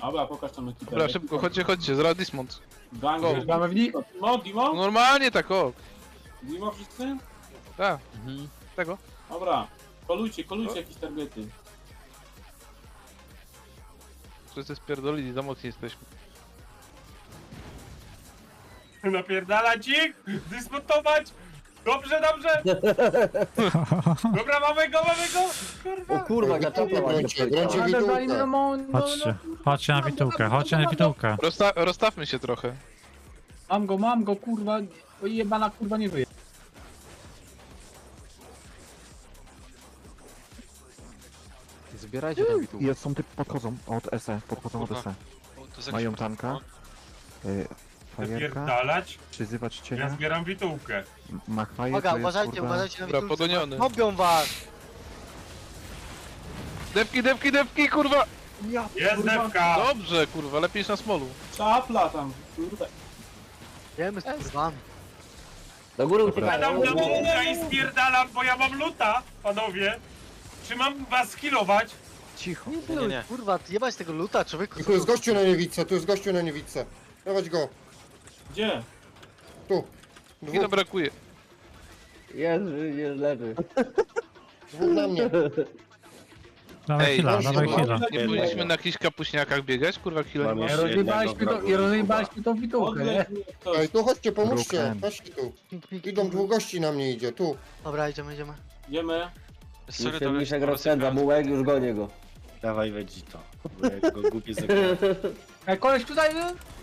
Dobra, pokaż tam ekipę. Dobra, szybko, chodźcie, chodźcie, zaraz dismount. Gang, Go. Gramy w nich? Dimo, Dimo? Normalnie tak, o. Dimo wszyscy? Tak, Mhm. tego. Dobra. Kolujcie, kolujcie jakieś targety. Wszyscy spierdolili, za mocni jesteśmy. Napierdalać ich! Dyskutować! Dobrze, dobrze! Dobra, mamy go, mamy go! O kurwa, gaczapa ładnie Grącie, grącie daj widułkę. no, Chodźcie, chodźcie na witułkę, chodźcie na witułkę. Rozsta rozstawmy się trochę. Mam go, mam go, kurwa. O jebana kurwa nie żyje. Zbierajcie tam witu. Jest, są typ, podchodzą od SE, podchodzą od SE. Mają tanka, y, fajerka, Napierdalać? przyzywać Ja cienia, zbieram witułkę. machfajer Uwaga, to jest uważajcie, kurwa... uważajcie na Dobra, witulce. podoniony. Mobią was! Dewki, dewki, dewki, kurwa! Jest dewka! Dobrze, kurwa, lepiej niż na smolu. Czapla tam, kurde. Wiemy z kurwami. Do góry Dobra. Padam na i spierdalam, bo ja mam luta, panowie! Czy mam was skillować? Cicho. Nie, nie, Kurwa, jebać tego luta, człowieku. I tu jest gościu na niewidce, tu jest gościu na niewidce. Dawać go. Gdzie? Tu. To Dwóch, brakuje. Jest, jest leży. dwóch na mnie. Dawaj Ej, chwila, proszę, dawaj chwila. Nie powinniśmy na jakichś kapuśniakach biegać, kurwa, chwilę nie I ma. to, rozjebaliśmy tą witułkę, nie? Ktoś. Ej, tu chodźcie, pomóżcie. Ruchem. Chodźcie tu. Idą dwóch gości na mnie idzie, tu. Dobra, idziemy, idziemy. Idziemy. Już się mniszek rozpędza, mułek, już gonię go. Dawaj Vegito, bo ja go gubię zagrałem. Ej, koleś tutaj,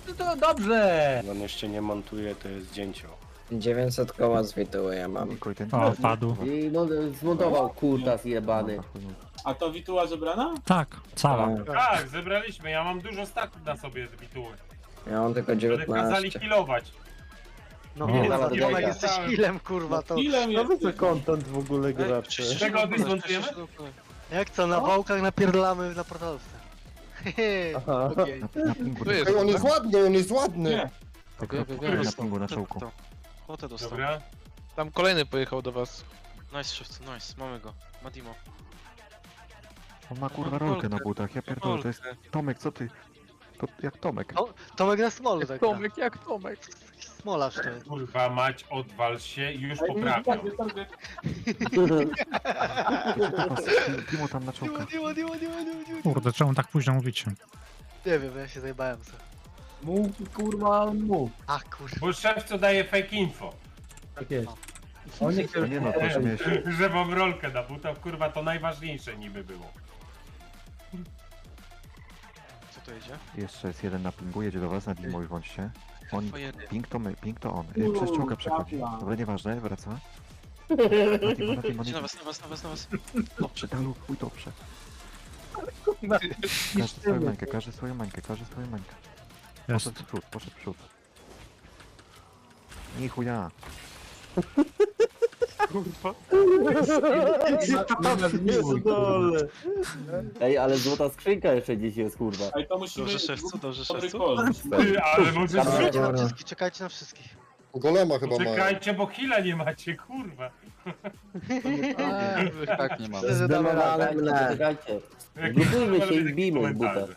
no, to, dobrze. On jeszcze nie montuje, to jest dzięcioł. 900 koła z wituły ja mam. Ten O, padł. I no, zmontował kurtas jebany. A to wituła zebrana? Tak, cała. Tak, zebraliśmy, ja mam dużo staków na sobie z wituły. Ja mam tylko Ale kazali 19. killować. No, Nie, nie, no, dawaj. jesteś healem, kurwa, to... Ile jest? content w ogóle gracze? Czego dysmontujemy? Jak co, na wałkach napierdalamy na portalówce. Hehe, okej. Tu jest. Ej, on jest ładny, on jest ładny. Nie. tak, na, na pingu, na czołku. Dobra. Tam kolejny pojechał do was. Nice shift, nice, mamy go. Madimo. On ma kurwa rolkę na butach, ja pierdolę, to jest... Tomek, co ty? To jak Tomek. To, Tomek na smolu tak. Tomek, jak Tomek. Smolarz to jest. Kurwa mać, odwal się i już poprawiam. Dimo tam na czołka. Diło, diło, diło, diło, diło. Kurde, czemu tak późno mówicie? Nie wiem, ja się zajebałem sobie. Mów, kurwa, mów. A kurwa. Bo szef co daje fake info. Tak jest. On nie chce No nie no, to miałeś... Że mam rolkę na butach, kurwa to najważniejsze niby było. Co to idzie? Jeszcze jest jeden na pingu, jedzie do was, na Dimo już bądźcie. On, ping to my, ping to on. Y, Przez czołga przechodzi. Dobra, nieważne, wraca. Na Idzie was, na was, na was, na was. Dobrze, Dalu, chuj dobrze. Każdy swoją mańkę, każdy swoją mańkę, każdy swoją mańkę. Poszedł w przód, poszedł w przód. Nie chuja. Ej, ale złota skrzynka jeszcze dziś jest, kurwa. Ej, to musimy... Dobrze szewcu, dobrze szewcu. Ty, ale może Czekajcie na wszystkich, czekajcie na wszystkich. Golema chyba mają. Czekajcie, bo chwila nie macie, kurwa. Tak nie mam. Szczerze dawam radę. Czekajcie. Kurwa się i wbijmy w butę.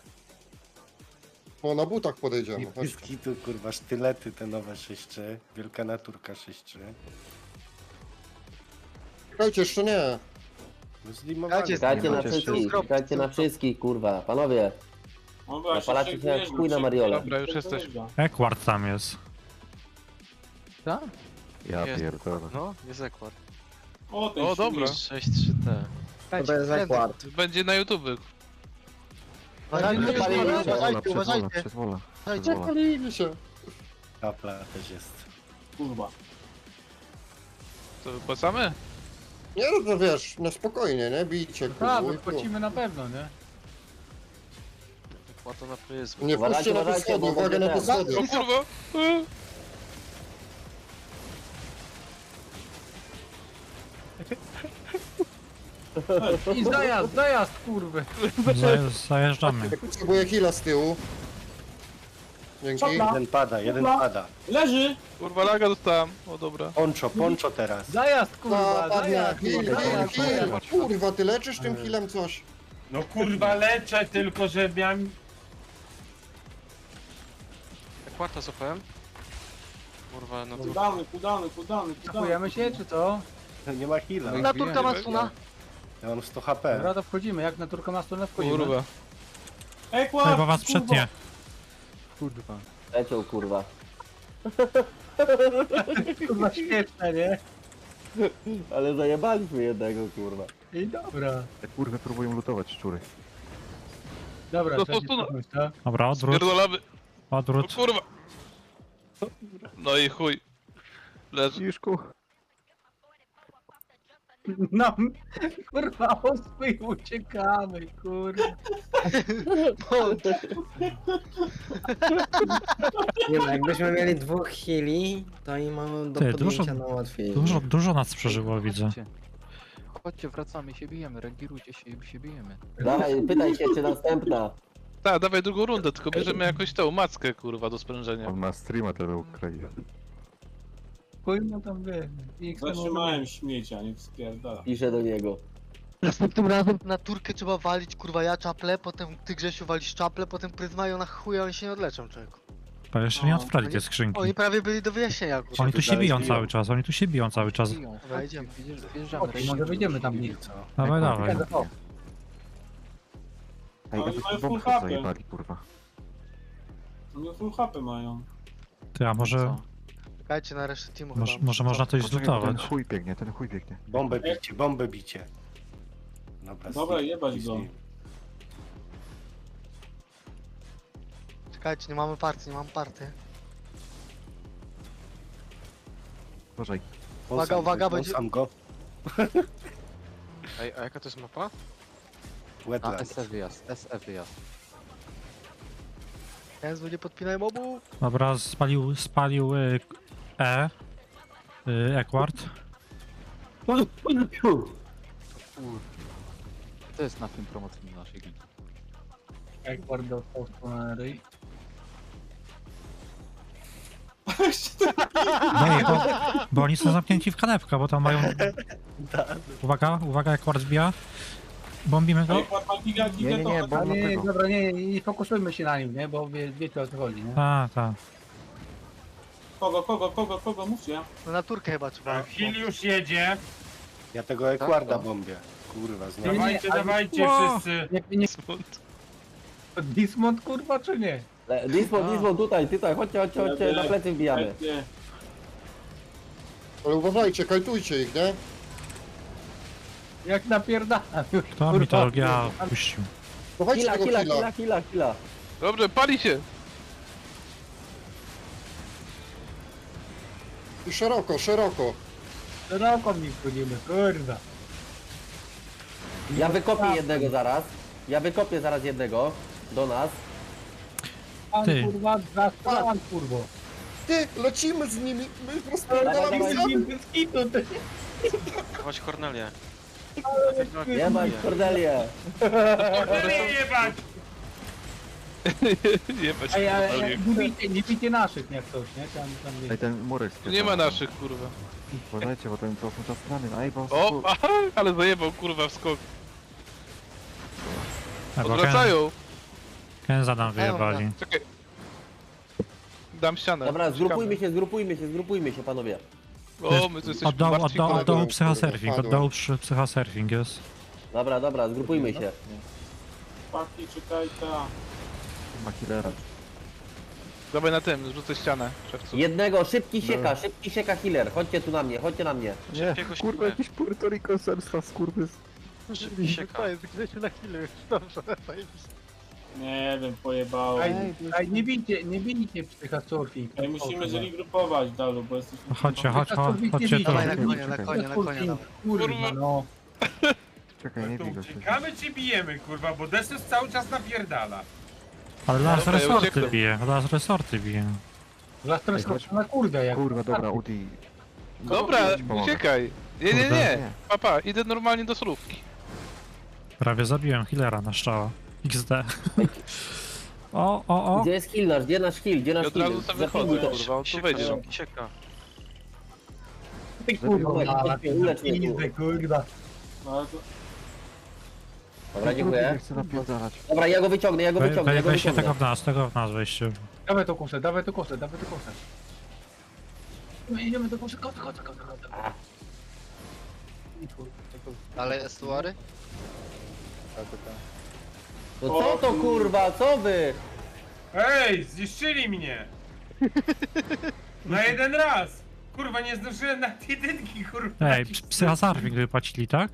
O, na butach podejdziemy. Chodźcie. Biskitu, kurwa, sztylety te nowe 6-3, wielka naturka 6-3. Czekajcie, jeszcze nie. No zlimowali. Czekajcie na macie wszystkich, czekajcie na wszystkich, kurwa. Panowie, On była napalacie się jak chuj na Mariola. Dobra, już jesteśmy. Ekwart tam jest. Ja Jest. pierdolę. No, jest ekład. O, ten O, dobra. 6-3T. To jest akwart. Będzie na YouTube. Uważajcie, Ale- uważajcie, Przez wola, uważajcie, przez wola, uważajcie. przez wola. Uważajcie. Wola. Palili się. Kapla też jest. Kurwa. To wypłacamy? Nie, no to wiesz, na spokojnie, nie? Bijcie, Tak, kurwa. i tu. wypłacimy na pewno, nie? Ekład na pryzm. Nie wchodźcie na te Uważajcie, schody, bo uwaga na te będzie schody. O kurwa! E. I zajazd, zajazd, kurwy. Zaje- Zajeżdżamy. Potrzebuję heala z tyłu. Dzięki. Jeden pada, jeden pada. Leży! Kurwa, laga dostałem. O dobra. Poncho, poncho teraz. Zajazd, No, kurwa, padnie. zajazd. Heal, kurwa, heal, zajazd, heal. Kurwa, ty leczysz tym healem coś? No kurwa leczę tylko, że miałem... Ekwarta złapałem. Kurwa, no to... Kudany, kudany, kudany, kudany. Się, czy co? Nie ma heala. Naturka ma stuna. Ja mam 100 HP. Dobra, to wchodzimy. Jak na turka ma stronę wchodzimy. Kurwa. Ej, Ej, bo was przetnie. Kurwa. Leciał, kurwa. Kurwa śmieszne, nie? Ale zajebaliśmy jednego, kurwa. I dobra. Te kurwy próbują lutować szczury. Dobra, No, trzeba to- się to- cofnąć, tak? Dobra, odwrót, Spierdolamy. O odwrót. kurwa. No i chuj. Leży. Ciszku. No, kurwa, ospy i uciekamy, kurwa. Nie no, jakbyśmy mieli dwóch heali, to i mamy do Ty, podjęcia dużo- na łatwiej. Dużo, dużo nas przeżyło, widzę. Chodźcie, wracamy, się bijemy, regirujcie się i się bijemy. Dawaj, pytaj się, czy następna. Tak, dawaj drugą rundę, tylko bierzemy jakąś tą mackę, kurwa, do sprężenia. On ma streama teraz Kurwa tam wie. I chcę Zatrzymałem śmiecia, nie spierdala. Piszę do niego. Następnym razem na turkę trzeba walić, kurwa, ja czaple, potem ty Grzesiu walisz czaple, potem pryzmają na chuja, oni się nie odleczą, człowieku. Bo jeszcze nie otworzyli te skrzynki. Oni prawie byli do wyjaśnienia, kurwa. Oni tu się dalej biją biją. cały czas, oni tu się biją cały czas. Dobra, idziemy. Okej, może wyjdziemy tam nich. Dawaj, dawaj. Ej, o, Ej, mają ci full bombę HP. zajebali, kurwa. No full HP mają. Ty, a może, Czekajcie na resztę teamu może, chyba. może można coś Poczekaj, ten zlutować? chuj biegnie, ten chuj biegnie. Bombę bicie, bombę bicie. Dobra, Dobra, Steve, jebać go. Czekajcie, nie mamy party, nie mamy party. Uważaj. Uwaga, Kąsam uwaga, go, będzie- kąsam go. Ej, a jaka to jest mapa? Wetland. wyjazd, SF wyjazd. Jezu, nie podpinaj mobu. Dobra, spalił, spalił y, E. Y, Ekwart. To jest na tym promocyjnym naszej gry. Jak bardzo dostał na ryj. No i bo, bo oni są zamknięci w kanepkę, bo tam mają... Uwaga, uwaga, Ekwart wbija. Bombimy go. Ma giga, giga, Nie, nie, nie, to... bo- A nie, dobra, nie, nie, nie fokusujmy się na nim, nie? Bo wie, wiecie o co chodzi, nie? A, tak. Kogo, kogo, kogo, kogo, mówcie. No na turkę chyba trzeba. Heal już jedzie. Ja tego Ekwarda bombię. Kurwa, znowu. Dawajcie, ale- dawajcie Ło! wszyscy. Nie, Dismont kurwa czy nie? Le- Dismo, Dismo, tutaj, tutaj, chodźcie, chodźcie, chodźcie, na plecy wbijamy. Ale uważajcie, kajtujcie ich, nie? Jak napierdalam już. Kto mi to LGA puścił? Kila, tego kila, killa. kila, kila, kila. Dobrze, pali się. I szeroko, szeroko. Szeroko mi wchodzimy, kurwa. Ja wykopię jednego zaraz. Ja wykopię zaraz jednego. Do nas. Pan Ty. kurwa, zastrzelam kurwo. Ty, lecimy z nimi, my Dawaj, rozpierdalamy dawaj. zjady. Bez kitu, ty. Chodź Kornelię. Jebać Cordelię. Kornelię jebać! Jebać. Ej, ale kurwa, nie bijcie, nie bijcie naszych jak coś, nie? Tam, tam Ej, ten murek Tu nie ma naszych, kurwa. Uważajcie, bo ten to są czas strony. Ej, bo... O, aha, ale zajebał, kurwa, w skok. Ken, Odwracają. Kenza nam wyjebali. Czekaj. Dam ścianę. Dobra, zgrupujmy się, zgrupujmy się, zgrupujmy się, panowie. O, my tu jesteśmy Od dołu, od martwi, dołu, od dołu Padłem, psychosurfing, od dołu przy- psychosurfing jest. Dobra, dobra, zgrupujmy się. Chłopaki, czekajcie. Ma killera. Dawaj na tym, zrzucę ścianę, szewcu. Jednego, szybki sieka, szybki sieka healer. Chodźcie tu na mnie, chodźcie na mnie. Nie, kurwa, śpimy. jakiś Puerto Rico zemsta, skurwys. Szybki sieka. jest Grzesiu na chwilę już, dobrze, zajebiście. Nie wiem, pojebało. Ej, Ej, ej, nie bijcie, nie bijcie psycha surfing. musimy źli grupować, Dalu, bo jesteśmy... Chodźcie, chodź, chodź, chodźcie tu. Dawaj na konia, na konia, na konia, dawaj. Kurwa, no. Czekaj, nie To bij go. uciekamy czy bijemy, kurwa, bo Desus cały czas napierdala. Ale las Dobra, ja resorty uciekłem. bije, las resorty bije. Zastres Ej, chodź. na kurde jak. Kurwa, dobra, Udi. Dobra, pomogę. uciekaj. Nie, nie, Kurde. nie. Papa, idę normalnie do solówki. Prawie zabiłem healera na szczała. XD. O, o, o. Gdzie jest heal nasz? Gdzie nasz heal? Gdzie I nasz od heal? razu sobie Zapilnuj wychodzę, to. kurwa, on tu wejdzie. sieka. Ty kurwa, Ulecz, mnie, pizdę, kurwa. No, ale to... Dobra, dziękuję. chcę napierdalać. Dobra, ja go wyciągnę, ja go We, wyciągnę, we, ja go weźcie wyciągnę. tego w nas, tego w nas weźcie. Dawaj to kosę, dawaj to kosę, dawaj to kosę. No idziemy do kosy, kosę, kosę, kosę, kosę. Ale estuary? No co to kurwa, co wy? Ej, zniszczyli mnie! Na jeden raz! Kurwa, nie zdążyłem na jedynki, kurwa. Ej, psychazarwik wypłacili, tak?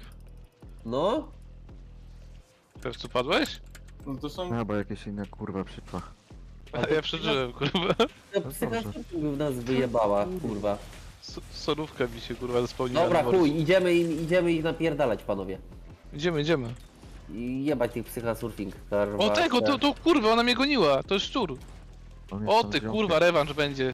No? Pewcu padłeś? No to są... No bo jakieś inne kurwa przyszła. A ja przeżyłem, kurwa. To psycha w nas wyjebała, kurwa. S- Solówka mi się kurwa spełniła. Dobra, chuj, idziemy, im- idziemy ich napierdalać, panowie. Idziemy, idziemy. I jebać tych psycha surfing, kurwa. O tego, to, to kurwa, ona mnie goniła, to jest szczur. On O ty kurwa, rewanż będzie.